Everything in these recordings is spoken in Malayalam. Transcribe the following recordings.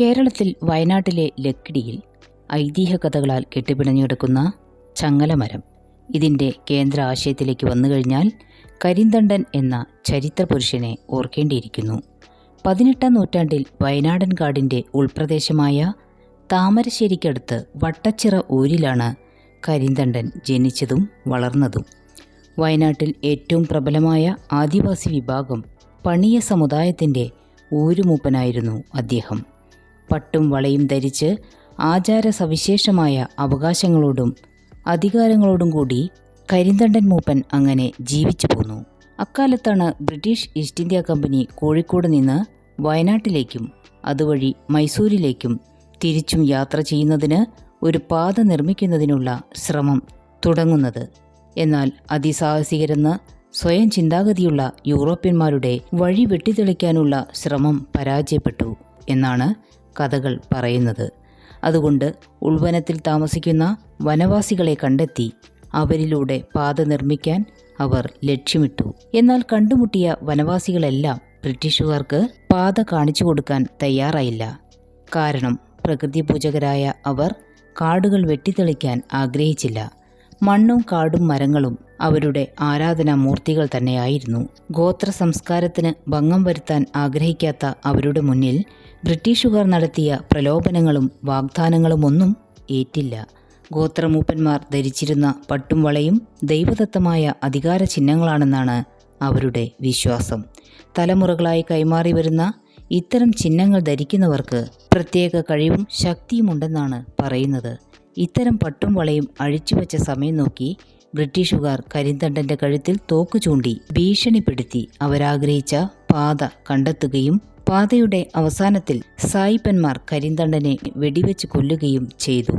കേരളത്തിൽ വയനാട്ടിലെ ലക്കിടിയിൽ ഐതിഹ്യ കഥകളാൽ കെട്ടിപ്പിണഞ്ഞെടുക്കുന്ന ചങ്ങലമരം ഇതിന്റെ കേന്ദ്ര ആശയത്തിലേക്ക് വന്നു കഴിഞ്ഞാൽ കരിന്തണ്ടൻ എന്ന ചരിത്ര പുരുഷനെ ഓർക്കേണ്ടിയിരിക്കുന്നു. പതിനെട്ടാം നൂറ്റാണ്ടിൽ വയനാടൻ കാടിന്റെ ഉൾപ്രദേശമായ താമരശ്ശേരിക്കടുത്ത് വട്ടച്ചിറ ഊരിലാണ് കരിന്തണ്ടൻ ജനിച്ചതും വളർന്നതും. വയനാട്ടിൽ ഏറ്റവും പ്രബലമായ ആദിവാസി വിഭാഗം പണിയ സമുദായത്തിന്റെ ഊരുമൂപ്പനായിരുന്നു അദ്ദേഹം. പട്ടും വളയും ധരിച്ച് ആചാര സവിശേഷമായ അവകാശങ്ങളോടും അധികാരങ്ങളോടും കൂടി കരിന്തണ്ടൻ മൂപ്പൻ അങ്ങനെ ജീവിച്ചു പോന്നു. അക്കാലത്താണ് British East India company Kozhikode നിന്ന് വയനാട്ടിലേക്കും അതുവഴി മൈസൂരിലേക്കും തിരിച്ചും യാത്ര ചെയ്യുന്നതിന് ഒരു പാത നിർമ്മിക്കുന്നതിനുള്ള ശ്രമം തുടങ്ങുന്നത്. എന്നാൽ അതിസാഹസികരെന്ന് സ്വയം ചിന്താഗതിയുള്ള യൂറോപ്യന്മാരുടെ വഴി വെട്ടിത്തെളിക്കാനുള്ള ശ്രമം പരാജയപ്പെട്ടു എന്നാണ് കഥകൾ പറയുന്നത്. അതുകൊണ്ട് ഉൾവനത്തിൽ താമസിക്കുന്ന വനവാസികളെ കണ്ടെത്തി അവരിലൂടെ പാത നിർമ്മിക്കാൻ അവർ ലക്ഷ്യമിട്ടു. എന്നാൽ കണ്ടുമുട്ടിയ വനവാസികളെല്ലാം ബ്രിട്ടീഷുകാർക്ക് പാത കാണിച്ചു കൊടുക്കാൻ തയ്യാറായില്ല. കാരണം പ്രകൃതി പൂജകരായ അവർ കാടുകൾ വെട്ടിത്തെളിക്കാൻ ആഗ്രഹിച്ചില്ല. മണ്ണും കാടും മരങ്ങളും അവരുടെ ആരാധനാ മൂർത്തികൾ തന്നെയായിരുന്നു. ഗോത്ര സംസ്കാരത്തിന് ഭംഗം വരുത്താൻ ആഗ്രഹിക്കാത്ത അവരുടെ മുന്നിൽ ബ്രിട്ടീഷുകാർ നടത്തിയ പ്രലോഭനങ്ങളും വാഗ്ദാനങ്ങളുമൊന്നും ഏറ്റില്ല. ഗോത്രമൂപ്പന്മാർ ധരിച്ചിരുന്ന പട്ടും വളയും ദൈവദത്തമായ അധികാര ചിഹ്നങ്ങളാണെന്നാണ് അവരുടെ വിശ്വാസം. തലമുറകളായി കൈമാറി വരുന്ന ഇത്തരം ചിഹ്നങ്ങൾ ധരിക്കുന്നവർക്ക് പ്രത്യേക കഴിവും ശക്തിയുമുണ്ടെന്നാണ് പറയുന്നത്. ഇത്തരം പട്ടും വളയും അഴിച്ചുവെച്ച സമയം നോക്കി ബ്രിട്ടീഷുകാർ കരിന്തണ്ടന്റെ കഴുത്തിൽ തോക്ക് ചൂണ്ടി ഭീഷണിപ്പെടുത്തി അവരാഗ്രഹിച്ച പാത കണ്ടെത്തുകയും പാതയുടെ അവസാനത്തിൽ സായിപ്പന്മാർ കരിന്തണ്ടനെ വെടിവെച്ച് കൊല്ലുകയും ചെയ്തു.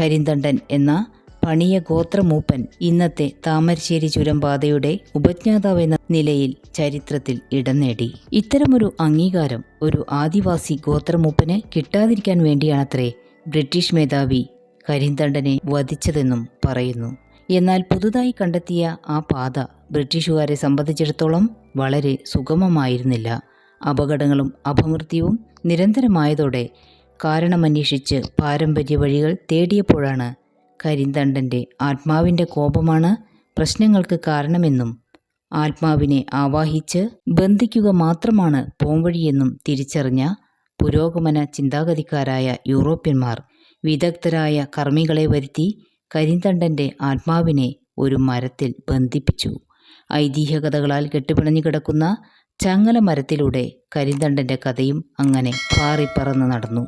കരിന്തണ്ടൻ എന്ന പണിയ ഗോത്രമൂപ്പൻ ഇന്നത്തെ താമരശ്ശേരി ചുരം പാതയുടെ ഉപജ്ഞാതാവെന്ന നിലയിൽ ചരിത്രത്തിൽ ഇടം നേടി. ഇത്തരമൊരു അംഗീകാരം ഒരു ആദിവാസി ഗോത്രമൂപ്പന് കിട്ടാതിരിക്കാൻ വേണ്ടിയാണത്രേ ബ്രിട്ടീഷ് മേധാവി കരിന്തണ്ടനെ വധിച്ചതെന്നും പറയുന്നു. എന്നാൽ പുതുതായി കണ്ടെത്തിയ ആ പാത ബ്രിട്ടീഷുകാരെ സംബന്ധിച്ചിടത്തോളം വളരെ സുഗമമായിരുന്നില്ല. അപകടങ്ങളും അപമൃത്യുവും നിരന്തരമായതോടെ കാരണമന്വേഷിച്ച് പാരമ്പര്യ വഴികൾ തേടിയപ്പോഴാണ് കരിന്തണ്ടന്റെ ആത്മാവിന്റെ കോപമാണ് പ്രശ്നങ്ങൾക്ക് കാരണമെന്നും ആത്മാവിനെ ആവാഹിച്ച് ബന്ധിക്കുക മാത്രമാണ് പോംവഴിയെന്നും തിരിച്ചറിഞ്ഞ പുരോഗമന ചിന്താഗതിക്കാരായ യൂറോപ്യന്മാർ വിദഗ്ധരായ കർമ്മികളെ വരുത്തി കരിന്തണ്ടന്റെ ആത്മാവിനെ ഒരു മരത്തിൽ ബന്ധിപ്പിച്ചു. ഐതിഹ്യകഥകളാൽ കെട്ടുപിണഞ്ഞു കിടക്കുന്ന ചങ്ങല മരത്തിലൂടെ കരിന്തണ്ടന്റെ കഥയും അങ്ങനെ പാറിപ്പറന്ന് നടന്നു.